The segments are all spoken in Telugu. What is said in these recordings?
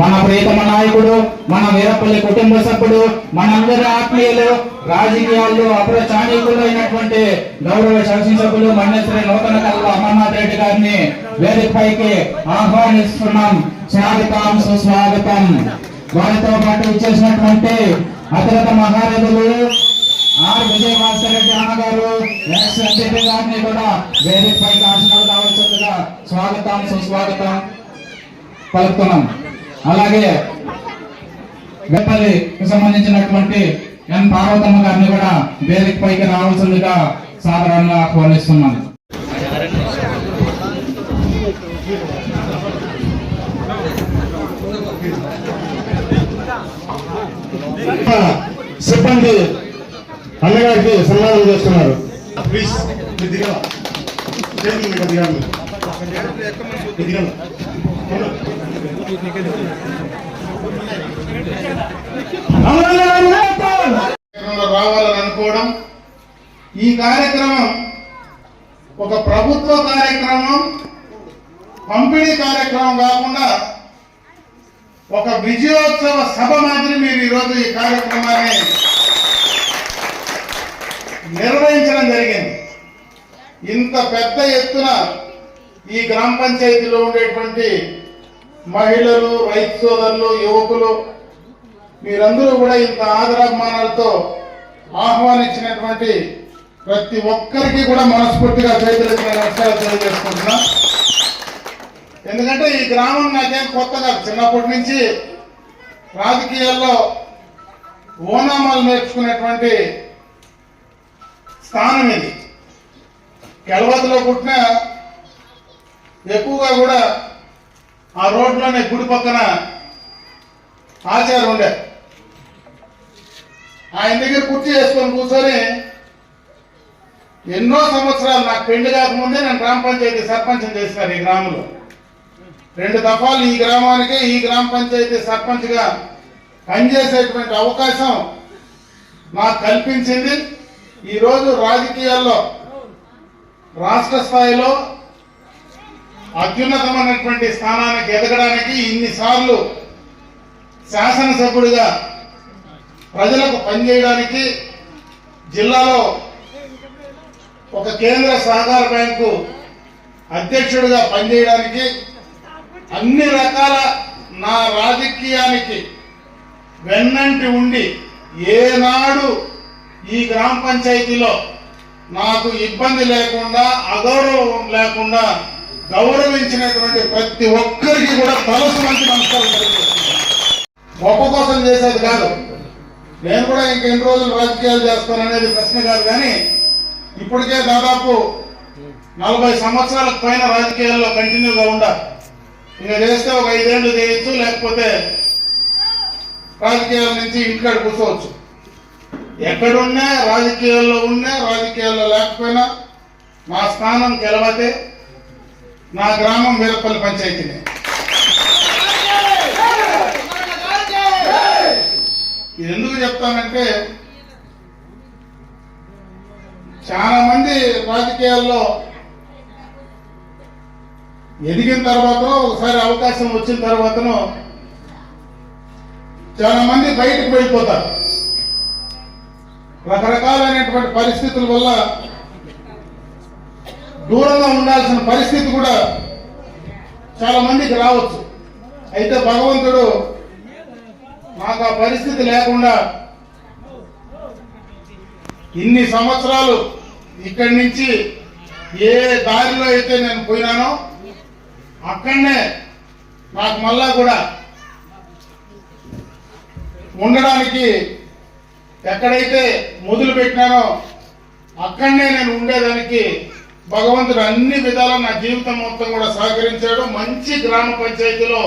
మన ప్రియతమ నాయకుడు మన వీరపల్లి కుటుంబ సభ్యుడు మనందరి ఆత్మీయులు రాజకీయాల్లో అప్రచాణికులు అయినటువంటి గౌరవ శాసనసభ్యులు మన్యశ్రీ నూతన కళ్ళ అమర్నాథ్ రెడ్డి గారిని వేదికపైకి ఆహ్వానిస్తున్నాం. స్వాగతం సుస్వాగతం. వారితో పాటు ఇచ్చేసినటువంటి అతిరత మహారథులు ఆర్ విజయభాస్కర్ రెడ్డి అన్నగారు ఎక్స్ ఎంపీ గారిని కూడా వేదికపైకి ఆశనాలు కావాల్సిందిగా స్వాగతం సుస్వాగతం పలుకుతున్నాం. అలాగే వెప్పల్లికి సంబంధించినటువంటి ఎన్ పార్వతమ్మ గారిని కూడా వేదిక పైకి రావాల్సిందిగా సాధారణంగా ఆహ్వానిస్తున్నాం సిబ్బంది అన్నగారికి సన్మానం చేస్తున్నారు. ప్లీజ్ మీరు దిగల రావాలని అనుకోవడం ఈ కార్యక్రమం ఒక ప్రభుత్వ కార్యక్రమం పంపిణీ కార్యక్రమం కాకుండా ఒక విజయోత్సవ సభ మాదిరి మీరు ఈరోజు ఈ కార్యక్రమాన్ని నిర్వహించడం జరిగింది. ఇంత పెద్ద ఎత్తున ఈ గ్రామ పంచాయతీలో ఉండేటువంటి మహిళలు రైతు సోదరులు యువకులు మీరందరూ కూడా ఇంత ఆదరాభిమానాలతో ఆహ్వానించినటువంటి ప్రతి ఒక్కరికి కూడా మనస్ఫూర్తిగా చేతులకి నమస్కారాలు తెలియజేసుకుంటున్నా. ఎందుకంటే ఈ గ్రామం నాకేం కొత్తగా చిన్నప్పటి నుంచి రాజకీయాల్లో ఓనామాలు నేర్చుకునేటువంటి స్థానం ఇది. కెలవతిలో పుట్టిన ఎక్కువగా కూడా ఆ రోడ్లోనే గుడి పక్కన ఆచార్య ఉండే. ఆయన దగ్గర కుర్చీ చేసుకొని కూర్చొని ఎన్నో సంవత్సరాలు నాకు పెళ్ళి కాకముందే నేను గ్రామ పంచాయతీ సర్పంచ్ చేసినారు ఈ గ్రామంలో. రెండు దఫాలు ఈ గ్రామానికి ఈ గ్రామ పంచాయతీ సర్పంచ్గా పనిచేసేటువంటి అవకాశం నాకు కల్పించింది. ఈరోజు రాజకీయాల్లో రాష్ట్ర స్థాయిలో అత్యున్నతమైనటువంటి స్థానానికి ఎదగడానికి ఇన్నిసార్లు శాసనసభ్యుడిగా ప్రజలకు పనిచేయడానికి జిల్లాలో ఒక కేంద్ర సహకార బ్యాంకు అధ్యక్షుడిగా పనిచేయడానికి అన్ని రకాల నా రాజకీయానికి వెన్నంటి ఉండి ఏనాడు ఈ గ్రామ పంచాయతీలో నాకు ఇబ్బంది లేకుండా అగౌరవం లేకుండా గౌరవించినటువంటి ప్రతి ఒక్కరికి కూడా తలసు మంచి నమస్కారం గొప్ప కోసం చేసేది కాదు. నేను కూడా ఇంకెన్ని రోజులు రాజకీయాలు చేస్తాననేది ప్రశ్న కాదు కానీ ఇప్పటికే దాదాపు నలభై సంవత్సరాలకు పైన రాజకీయాల్లో కంటిన్యూగా ఉండాలి. ఇంకా చేస్తే ఒక ఐదేళ్ళు చేయొచ్చు లేకపోతే రాజకీయాల నుంచి ఇంటికాడ కూర్చోవచ్చు. ఎక్కడున్నా రాజకీయాల్లో ఉన్నా రాజకీయాల్లో లేకపోయినా మా స్థానం గెలవతే నా గ్రామం వీరపల్లి పంచాయతీనే ఇది ఎందుకు చెప్తానంటే చాలా మంది రాజకీయాల్లో ఎదిగిన తర్వాత ఒకసారి అవకాశం వచ్చిన తర్వాతనో చాలా మంది బయటకు వెళ్ళిపోతారు. రకరకాలైనటువంటి పరిస్థితుల వల్ల దూరంగా ఉండాల్సిన పరిస్థితి కూడా చాలా మందికి రావచ్చు. అయితే భగవంతుడు నాకు ఆ పరిస్థితి లేకుండా ఇన్ని సంవత్సరాలు ఇక్కడి నుంచి ఏ దారిలో అయితే నేను పోయినానో అక్కడనే నాకు మళ్ళా కూడా ఉండడానికి ఎక్కడైతే మొదలు పెట్టినానో అక్కడనే నేను ఉండేదానికి భగవంతుడు అన్ని విధాలా నా జీవితం మొత్తం కూడా సహకరించాడు. మంచి గ్రామ పంచాయతీలో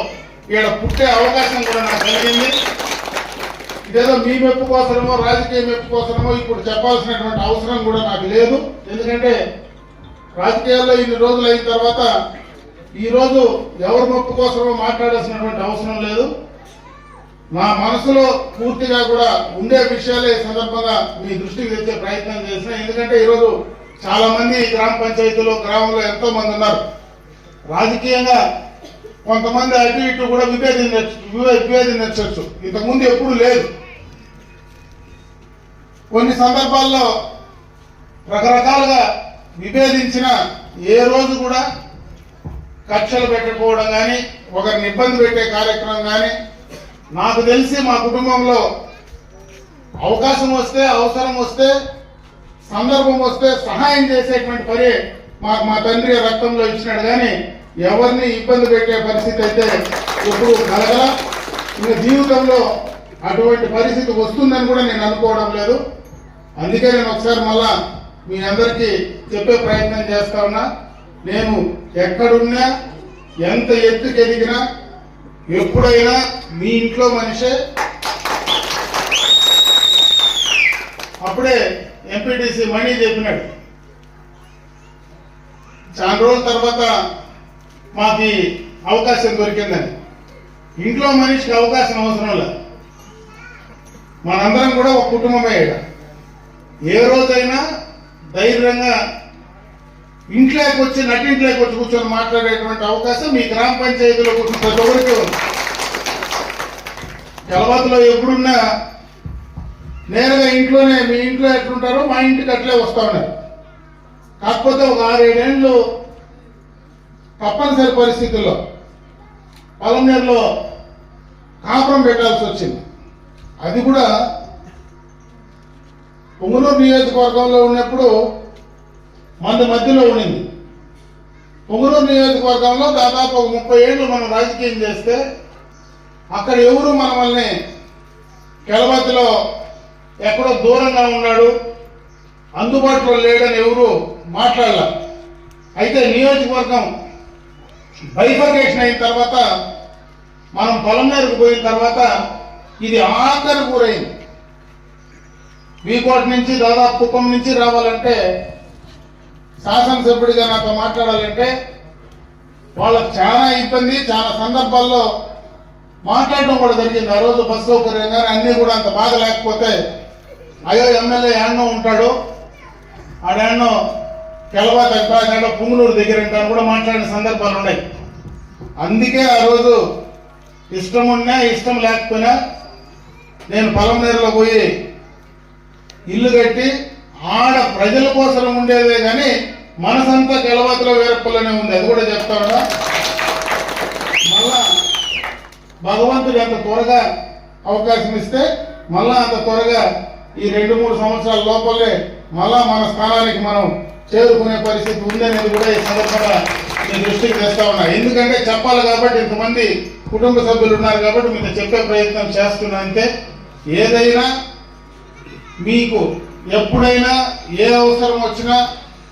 ఇక్కడ పుట్టే అవకాశం కూడా నాకు కలిగింది. ఇదేదో మీ మెప్పు కోసమో రాజకీయ మెప్పు కోసమో ఇప్పుడు చెప్పాల్సినటువంటి అవసరం కూడా నాకు లేదు. ఎందుకంటే రాజకీయాల్లో ఇన్ని రోజులు అయిన తర్వాత ఈరోజు ఎవరి మెప్పు కోసమో మాట్లాడాల్సినటువంటి అవసరం లేదు. మా మనసులో పూర్తిగా కూడా ఉండే విషయాలే సందర్భంగా మీ దృష్టికి తెచ్చే ప్రయత్నం చేసిన. ఎందుకంటే ఈరోజు చాలా మంది గ్రామ పంచాయతీలో గ్రామంలో ఎంతో మంది ఉన్నారు. రాజకీయంగా కొంతమంది అటు ఇటు కూడా విభేదించచ్చు విభేదించవచ్చు ఇంతకుముందు ఎప్పుడు లేదు. కొన్ని సందర్భాల్లో రకరకాలుగా విభేదించిన ఏ రోజు కూడా కక్షలు పెట్టుకోవడం కానీ ఒకరిని ఇబ్బంది పెట్టే కార్యక్రమం కానీ నాకు తెలిసి మా కుటుంబంలో అవకాశం వస్తే అవసరం వస్తే సందర్భం వస్తే సహాయం చేసేటువంటి పని మా మా తండ్రి రక్తంలో ఇచ్చినాడు. కానీ ఎవరిని ఇబ్బంది పెట్టే పరిస్థితి అయితే ఎప్పుడు కలగల. ఇంకా జీవితంలో అటువంటి పరిస్థితి వస్తుందని కూడా నేను అనుకోవడం లేదు. అందుకే నేను ఒకసారి మళ్ళా మీ అందరికీ చెప్పే ప్రయత్నం చేస్తా ఉన్నా. నేను ఎక్కడున్నా ఎంత ఎత్తుకు ఎదిగినా ఎప్పుడైనా మీ ఇంట్లో మనిషే. అప్పుడే ఎంపీటీసీ మణి చెప్పినాడు. చాలా రోజుల తర్వాత మాకు అవకాశం దొరికిందని. ఇంట్లో మనిషికి అవకాశం అవసరం లేదు. మనందరం కూడా ఒక కుటుంబమే ఏ రోజైనా ధైర్యంగా ఇంట్లోకి వచ్చి నటింట్లోకి వచ్చి కూర్చొని మాట్లాడేటువంటి అవకాశం మీ గ్రామ పంచాయతీలో కూర్చుని ప్రతి ఒక్కరికి ఉంది. ఎప్పుడున్నా నేరుగా ఇంట్లోనే మీ ఇంట్లో ఎట్లుంటారో మా ఇంటికి అట్లే వస్తా ఉన్నారు. కాకపోతే ఒక ఆరేడేళ్ళు తప్పనిసరి పరిస్థితుల్లో పలమనేరులో కాపురం పెట్టాల్సి వచ్చింది. అది కూడా పొంగునూరు నియోజకవర్గంలో ఉన్నప్పుడు మన మధ్యలో ఉండింది పొంగునూరు నియోజకవర్గంలో దాదాపు ఒక ముప్పై ఏళ్ళు మనం రాజకీయం చేస్తే అక్కడ ఎవరు మనల్ని కెలవతిలో ఎక్కడో దూరంగా ఉన్నాడు. అందుబాటులో లేడని ఎవరు మాట్లాడాల. అయితే నియోజకవర్గం బైఫర్కేషన్ అయిన తర్వాత మనం పొలంనేరుకు పోయిన తర్వాత ఇది ఆఖరి గురైంది వీకోట నుంచి దాదాపు కుప్పం నుంచి రావాలంటే శాసనసభ్యుడిగా నాతో మాట్లాడాలంటే వాళ్ళకు చాలా ఇబ్బంది చాలా సందర్భాల్లో మాట్లాడడం కూడా జరిగింది. ఆ రోజు బస్సు సౌకర్యం కానీ అన్నీ కూడా అంత బాధ లేకపోతే అయ్యో ఎమ్మెల్యే యాన్నో ఉంటాడు. ఆడాన్నో కెలవా దగ్గర పుంగునూరు దగ్గర ఉంటాను కూడా మాట్లాడిన సందర్భాలు ఉన్నాయి. అందుకే ఆ రోజు ఇష్టం ఉన్నా ఇష్టం లేకపోయినా నేను పొలంనేరులో పోయి ఇల్లు కట్టి ఆడ ప్రజల కోసం ఉండేదే కానీ మనసంతా తెలవతలో వేరప్పలనే ఉంది. అది కూడా చెప్తాను మళ్ళా భగవంతుడు ఎంత త్వరగా అవకాశం ఇస్తే మళ్ళా అంత త్వరగా ఈ రెండు మూడు సంవత్సరాల లోపలే మళ్ళా మన స్థానానికి మనం చేరుకునే పరిస్థితి ఉందనేది కూడా ఈ సందర్భంగా మీ దృష్టికి తెస్తా ఉన్నా. ఎందుకంటే చెప్పాలి కాబట్టి ఇంతమంది కుటుంబ సభ్యులు ఉన్నారు కాబట్టి మీతో చెప్పే ప్రయత్నం చేస్తున్నా అంటే ఏదైనా మీకు ఎప్పుడైనా ఏ అవసరం వచ్చినా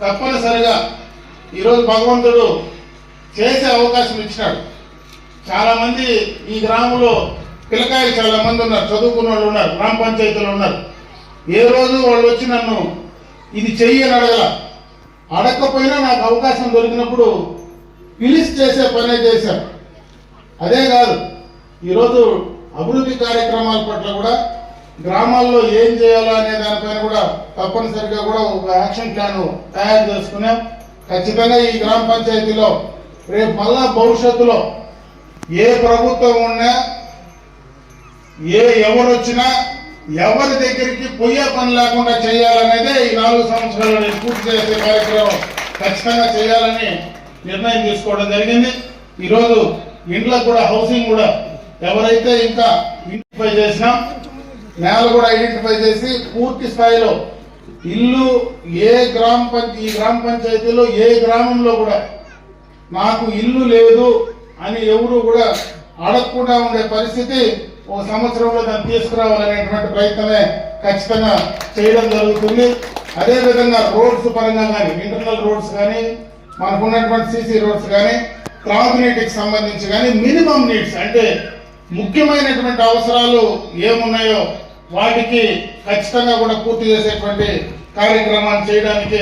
తప్పనిసరిగా ఈరోజు భగవంతుడు చేసే అవకాశం ఇచ్చినాడు. చాలామంది ఈ గ్రామంలో పిల్లకాయలు చాలామంది ఉన్నారు చదువుకున్న వాళ్ళు ఉన్నారు గ్రామ పంచాయతీలు ఉన్నారు. ఏ రోజు వాళ్ళు వచ్చి నన్ను ఇది చెయ్యని అడగల. అడగకపోయినా నాకు అవకాశం దొరికినప్పుడు పిలిచి చేసే పనే చేశారు. అదే కాదు ఈరోజు అభివృద్ధి కార్యక్రమాల పట్ల కూడా గ్రామాల్లో ఏం చేయాలా అనే దానిపైన కూడా తప్పనిసరిగా కూడా ఒక యాక్షన్ ప్లాన్ తయారు చేసుకున్నాం. ఖచ్చితంగా ఈ గ్రామ పంచాయతీలో రేపు మళ్ళా భవిష్యత్తులో ఏ ప్రభుత్వం ఉన్నా ఏ ఎవరు వచ్చినా ఎవరి దగ్గరికి పోయే పని లేకుండా చేయాలనేదే ఈ నాలుగు సంవత్సరాలు పూర్తి చేసే కార్యక్రమం ఖచ్చితంగా చేయాలని నిర్ణయం తీసుకోవడం జరిగింది. ఈరోజు ఇంట్లో కూడా హౌసింగ్ కూడా ఎవరైతే ఇంకా ఐడెంటిఫై చేసినా నేల కూడా ఐడెంటిఫై చేసి పూర్తి స్థాయిలో ఇల్లు ఏ గ్రామ పంచాయతీ ఈ గ్రామ పంచాయతీలో ఏ గ్రామంలో కూడా నాకు ఇల్లు లేదు అని ఎవరు కూడా అడగకుండా ఉండే పరిస్థితి ఓ సంవత్సరంలో దాన్ని తీసుకురావాలనేటువంటి ప్రయత్నమే ఖచ్చితంగా చేయడం జరుగుతుంది. అదేవిధంగా రోడ్స్ పరంగా కానీ ఇంటర్నల్ రోడ్స్ కానీ మనకు ఉన్నటువంటి సీసీ రోడ్స్ కానీ త్రాగునీటికి సంబంధించి కానీ మినిమం నీడ్స్ అంటే ముఖ్యమైనటువంటి అవసరాలు ఏమున్నాయో వాటికి ఖచ్చితంగా కూడా పూర్తి చేసేటువంటి కార్యక్రమాన్ని చేయడానికి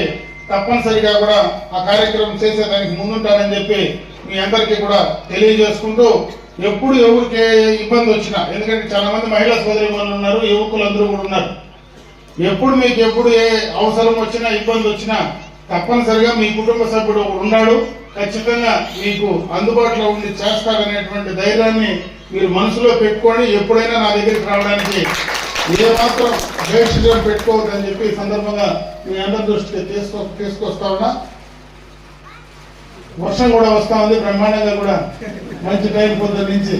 తప్పనిసరిగా కూడా ఆ కార్యక్రమం చేసేదానికి ముందుంటానని చెప్పి మీ అందరికీ కూడా తెలియజేసుకుంటూ ఎప్పుడు ఎవరికి ఇబ్బంది వచ్చినా ఎందుకంటే చాలా మంది మహిళా సోదరి ఉన్నారు యువకులు అందరూ కూడా ఉన్నారు. ఎప్పుడు మీకు ఎప్పుడు ఏ అవసరం వచ్చినా ఇబ్బంది వచ్చినా తప్పనిసరిగా మీ కుటుంబ సభ్యుడు ఉన్నాడు. ఖచ్చితంగా మీకు అందుబాటులో ఉండి చేస్తారనేటువంటి ధైర్యాన్ని మీరు మనసులో పెట్టుకొని ఎప్పుడైనా నా దగ్గరికి రావడానికి ఏ మాత్రం పెట్టుకోవద్దని చెప్పి సందర్భంగా మీ అందరి దృష్టికి తీసుకో తీసుకొస్తా ఉన్నా. వర్షం కూడా వస్తా ఉంది బ్రహ్మాండంగా కూడా. మంచి టైం పొద్దు నుంచి.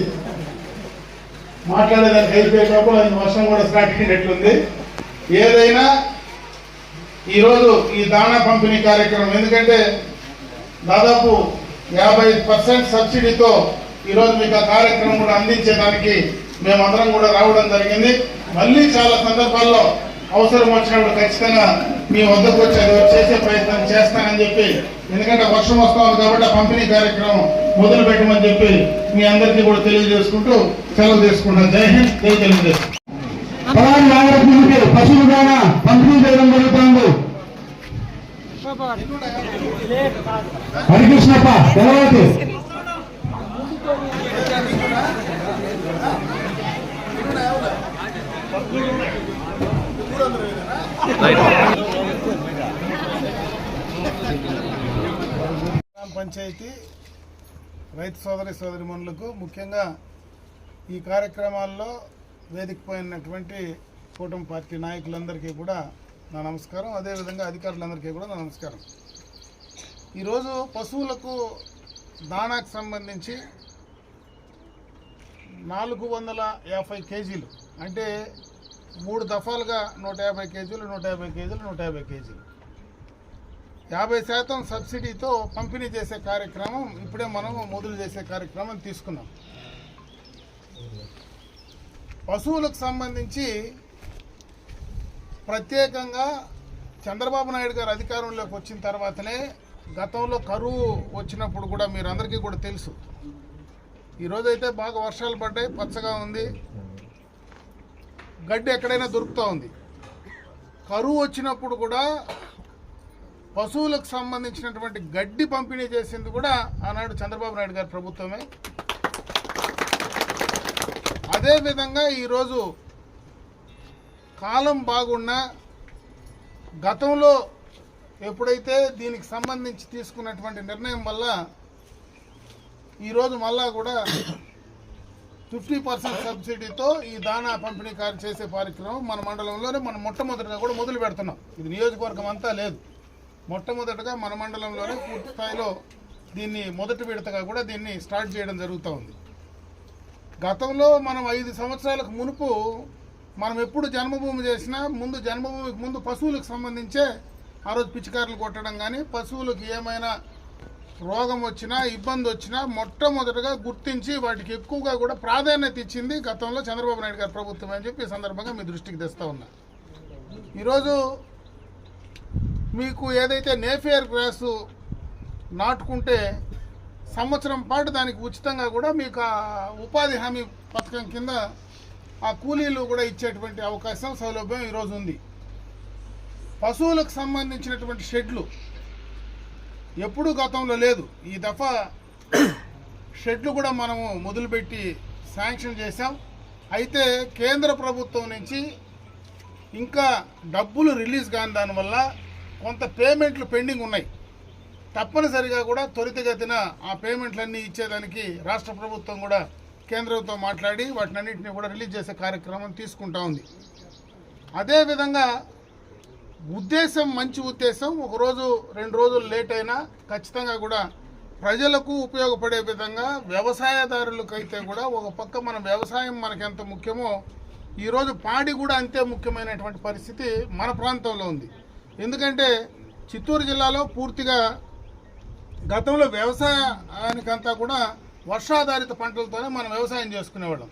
మాట్లాడేదానికి అయిపోయేటప్పుడు అది వర్షం కూడా స్టార్ట్ అయినట్లుంది. ఏదైనా ఈరోజు ఈ దాణా పంపిణీ కార్యక్రమం ఎందుకంటే దాదాపు యాభై పర్సెంట్ సబ్సిడీతో ఈరోజు మీకు ఆ కార్యక్రమం కూడా అందించేదానికి మేమందరం కూడా రావడం జరిగింది. మళ్ళీ చాలా సందర్భాల్లో అవసరం వచ్చినప్పుడు ఖచ్చితంగా మీ వద్దకు వచ్చి చేసే ప్రయత్నం చేస్తానని చెప్పి. ఎందుకంటే వర్షం వస్తా ఉంది కాబట్టి పంపిణీ కార్యక్రమం మొదలు పెట్టమని చెప్పి మీ అందరికీ కూడా తెలియజేసుకుంటూ సెలవు తీసుకుంటాను. జై హింద్ జై తెలుగుదేశం. పొలాన్ని పశువులు దానా పంపిణీ చేయడం జరుగుతుంది. హరికృష్ణప్ప తెలవతి గ్రామ పంచాయతీ రైతు సోదరి సోదరి మనులకు ముఖ్యంగా ఈ కార్యక్రమాల్లో వేదికపోయినటువంటి కూటమి పార్టీ నాయకులందరికీ కూడా నా నమస్కారం. అదేవిధంగా అధికారులందరికీ కూడా నా నమస్కారం. ఈరోజు పశువులకు దాణాకు సంబంధించి నాలుగు వందల యాభై కేజీలు అంటే మూడు దఫాలుగా నూట యాభై కేజీలు నూట యాభై కేజీలు నూట యాభై కేజీలు. యాభై శాతం సబ్సిడీతో పంపిణీ చేసే కార్యక్రమం ఇప్పుడే మనం మొదలు చేసే కార్యక్రమం తీసుకున్నాం. పశువులకు సంబంధించి ప్రత్యేకంగా చంద్రబాబు నాయుడు గారు అధికారంలోకి వచ్చిన తర్వాతనే గతంలో కరువు వచ్చినప్పుడు కూడా మీరందరికీ కూడా తెలుసు. ఈరోజైతే బాగా వర్షాలు పడ్డాయి పచ్చగా ఉంది. గడ్డి ఎక్కడైనా దొరుకుతూ ఉంది. కరువు వచ్చినప్పుడు కూడా పశువులకు సంబంధించినటువంటి గడ్డి పంపిణీ చేసింది కూడా ఆనాడు చంద్రబాబు నాయుడు గారి ప్రభుత్వమే. అదేవిధంగా ఈరోజు కాలం బాగున్నా గతంలో ఎప్పుడైతే దీనికి సంబంధించి తీసుకున్నటువంటి నిర్ణయం వల్ల ఈరోజు మళ్ళా కూడా ఫిఫ్టీ పర్సెంట్ సబ్సిడీతో ఈ దానా పంపిణీ కార్య చేసే కార్యక్రమం మన మండలంలోనే మనం మొట్టమొదటిగా కూడా మొదలు పెడుతున్నాం. ఇది నియోజకవర్గం అంతా లేదు. మొట్టమొదటగా మన మండలంలోనే పూర్తి స్థాయిలో దీన్ని మొదటి విడతగా కూడా దీన్ని స్టార్ట్ చేయడం జరుగుతూ ఉంది. గతంలో మనం ఐదు సంవత్సరాలకు మునుపు మనం ఎప్పుడు జన్మభూమి చేసినా ముందు జన్మభూమికి ముందు పశువులకు సంబంధించే ఆ రోజు పిచికారులు కొట్టడం కానీ పశువులకు ఏమైనా రోగం వచ్చినా ఇబ్బంది వచ్చినా మొట్టమొదటగా గుర్తించి వాటికి ఎక్కువగా కూడా ప్రాధాన్యత ఇచ్చింది గతంలో చంద్రబాబు నాయుడు గారి ప్రభుత్వం అని చెప్పి సందర్భంగా మీ దృష్టికి తెస్తా ఉన్నా. ఈరోజు మీకు ఏదైతే నేఫియర్ గ్రాస్ నాటుకుంటే సంవత్సరం పాటు దానికి ఉచితంగా కూడా మీకు ఆ ఉపాధి హామీ పథకం కింద ఆ కూలీలు కూడా ఇచ్చేటువంటి అవకాశం సౌలభ్యం ఈరోజు ఉంది. పశువులకు సంబంధించినటువంటి షెడ్లు ఎప్పుడూ గతంలో లేదు. ఈ దఫా షెడ్లు కూడా మనము మొదలుపెట్టి శాంక్షన్ చేశాం. అయితే కేంద్ర ప్రభుత్వం నుంచి ఇంకా డబ్బులు రిలీజ్ కాని దానివల్ల కొంత పేమెంట్లు పెండింగ్ ఉన్నాయి. తప్పనిసరిగా కూడా త్వరితగతిన ఆ పేమెంట్లన్నీ ఇచ్చేదానికి రాష్ట్ర ప్రభుత్వం కూడా కేంద్రంతో మాట్లాడి వాటినన్నింటినీ కూడా రిలీజ్ చేసే కార్యక్రమం తీసుకుంటా ఉంది. అదేవిధంగా ఉద్దేశం మంచి ఉద్దేశం ఒకరోజు రెండు రోజులు లేట్ అయినా ఖచ్చితంగా కూడా ప్రజలకు ఉపయోగపడే విధంగా వ్యవసాయదారులకైతే కూడా ఒక పక్క మన వ్యవసాయం మనకు ఎంత ముఖ్యమో ఈరోజు పాడి కూడా అంతే ముఖ్యమైనటువంటి పరిస్థితి మన ప్రాంతంలో ఉంది. ఎందుకంటే చిత్తూరు జిల్లాలో పూర్తిగా గతంలో వ్యవసాయానికంతా కూడా వర్షాధారిత పంటలతోనే మనం వ్యవసాయం చేసుకునేవాళ్ళం.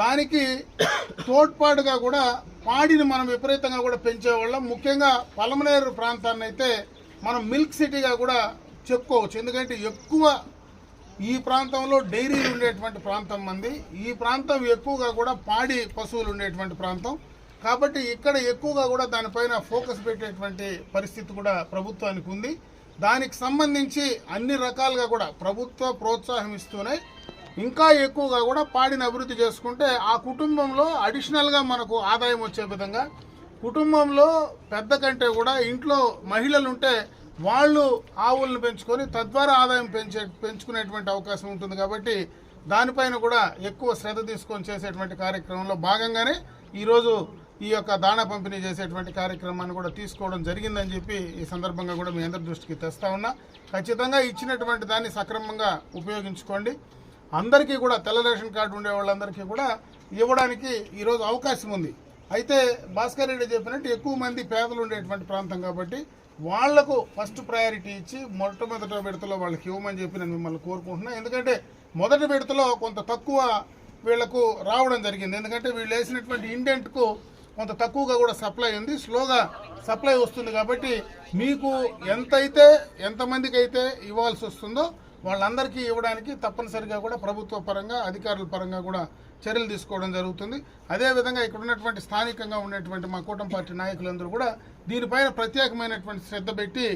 దానికి తోడ్పాటుగా కూడా పాడిని మనం విపరీతంగా కూడా పెంచేవాళ్ళం. ముఖ్యంగా పలమనేరు ప్రాంతాన్ని అయితే మనం మిల్క్ సిటీగా కూడా చెప్పుకోవచ్చు. ఎందుకంటే ఎక్కువ ఈ ప్రాంతంలో డైరీలు ఉండేటువంటి ప్రాంతం మంది. ఈ ప్రాంతం ఎక్కువగా కూడా పాడి పశువులు ఉండేటువంటి ప్రాంతం. కాబట్టి ఇక్కడ ఎక్కువగా కూడా దానిపైన ఫోకస్ పెట్టేటువంటి పరిస్థితి కూడా ప్రభుత్వానికి ఉంది. దానికి సంబంధించి అన్ని రకాలుగా కూడా ప్రభుత్వ ప్రోత్సాహం ఇస్తూనే ఇంకా ఎక్కువగా కూడా పాడిని అభివృద్ధి చేసుకుంటే ఆ కుటుంబంలో అడిషనల్గా మనకు ఆదాయం వచ్చే విధంగా కుటుంబంలో పెద్ద కంటే కూడా ఇంట్లో మహిళలు ఉంటే వాళ్ళు ఆవులను పెంచుకొని తద్వారా ఆదాయం పెంచే పెంచుకునేటువంటి అవకాశం ఉంటుంది కాబట్టి దానిపైన కూడా ఎక్కువ శ్రద్ధ తీసుకొని చేసేటువంటి కార్యక్రమంలో భాగంగానే ఈరోజు ఈ యొక్క దాణా పంపిణీ చేసేటువంటి కార్యక్రమాన్ని కూడా తీసుకోవడం జరిగిందని చెప్పి ఈ సందర్భంగా కూడా మీ అందరి దృష్టికి తెస్తా ఉన్నా. ఖచ్చితంగా ఇచ్చినటువంటి దాన్ని సక్రమంగా ఉపయోగించుకోండి. అందరికీ కూడా తెల్ల రేషన్ కార్డు ఉండే వాళ్ళందరికీ కూడా ఇవ్వడానికి ఈరోజు అవకాశం ఉంది. అయితే భాస్కర్ రెడ్డి చెప్పినట్టు ఎక్కువ మంది పేదలు ఉండేటువంటి ప్రాంతం కాబట్టి వాళ్ళకు ఫస్ట్ ప్రయారిటీ ఇచ్చి మొట్టమొదటి విడతలో వాళ్ళకి ఇవ్వమని చెప్పి నేను మిమ్మల్ని కోరుకుంటున్నాను ఎందుకంటే మొదటి విడతలో కొంత తక్కువ వీళ్ళకు రావడం జరిగింది. ఎందుకంటే వీళ్ళు వేసినటువంటి ఇండెంట్కు కొంత తక్కువగా కూడా సప్లై ఉంది. స్లోగా సప్లై వస్తుంది కాబట్టి మీకు ఎంతైతే ఎంతమందికి అయితే ఇవ్వాల్సి వస్తుందో వాళ్ళందరికీ ఇవ్వడానికి తప్పనిసరిగా కూడా ప్రభుత్వ పరంగా అధికారుల పరంగా కూడా చర్యలు తీసుకోవడం జరుగుతుంది. అదేవిధంగా ఇక్కడ ఉన్నటువంటి స్థానికంగా ఉన్నటువంటి మా కూటమి పార్టీ నాయకులందరూ కూడా దీనిపైన ప్రత్యేకమైనటువంటి శ్రద్ధ పెట్టి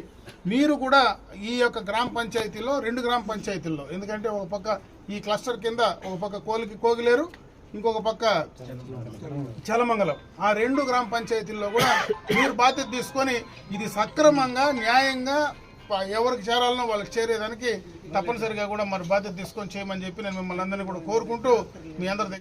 మీరు కూడా ఈ యొక్క గ్రామ పంచాయతీలో రెండు గ్రామ పంచాయతీల్లో ఎందుకంటే ఒక పక్క ఈ క్లస్టర్ కింద ఒక పక్క కోలికి కోగిలేరు ఇంకొక పక్క చలమంగళం. ఆ రెండు గ్రామ పంచాయతీల్లో కూడా మీరు బాధ్యత తీసుకొని ఇది సక్రమంగా న్యాయంగా ఎవరికి చేరాలనో వాళ్ళకి చేరేదానికి తప్పనిసరిగా కూడా మరి బాధ్యత తీసుకొని చేయమని చెప్పి నేను మిమ్మల్ని అందరినీ కూడా కోరుకుంటూ మీ అందరి దగ్గర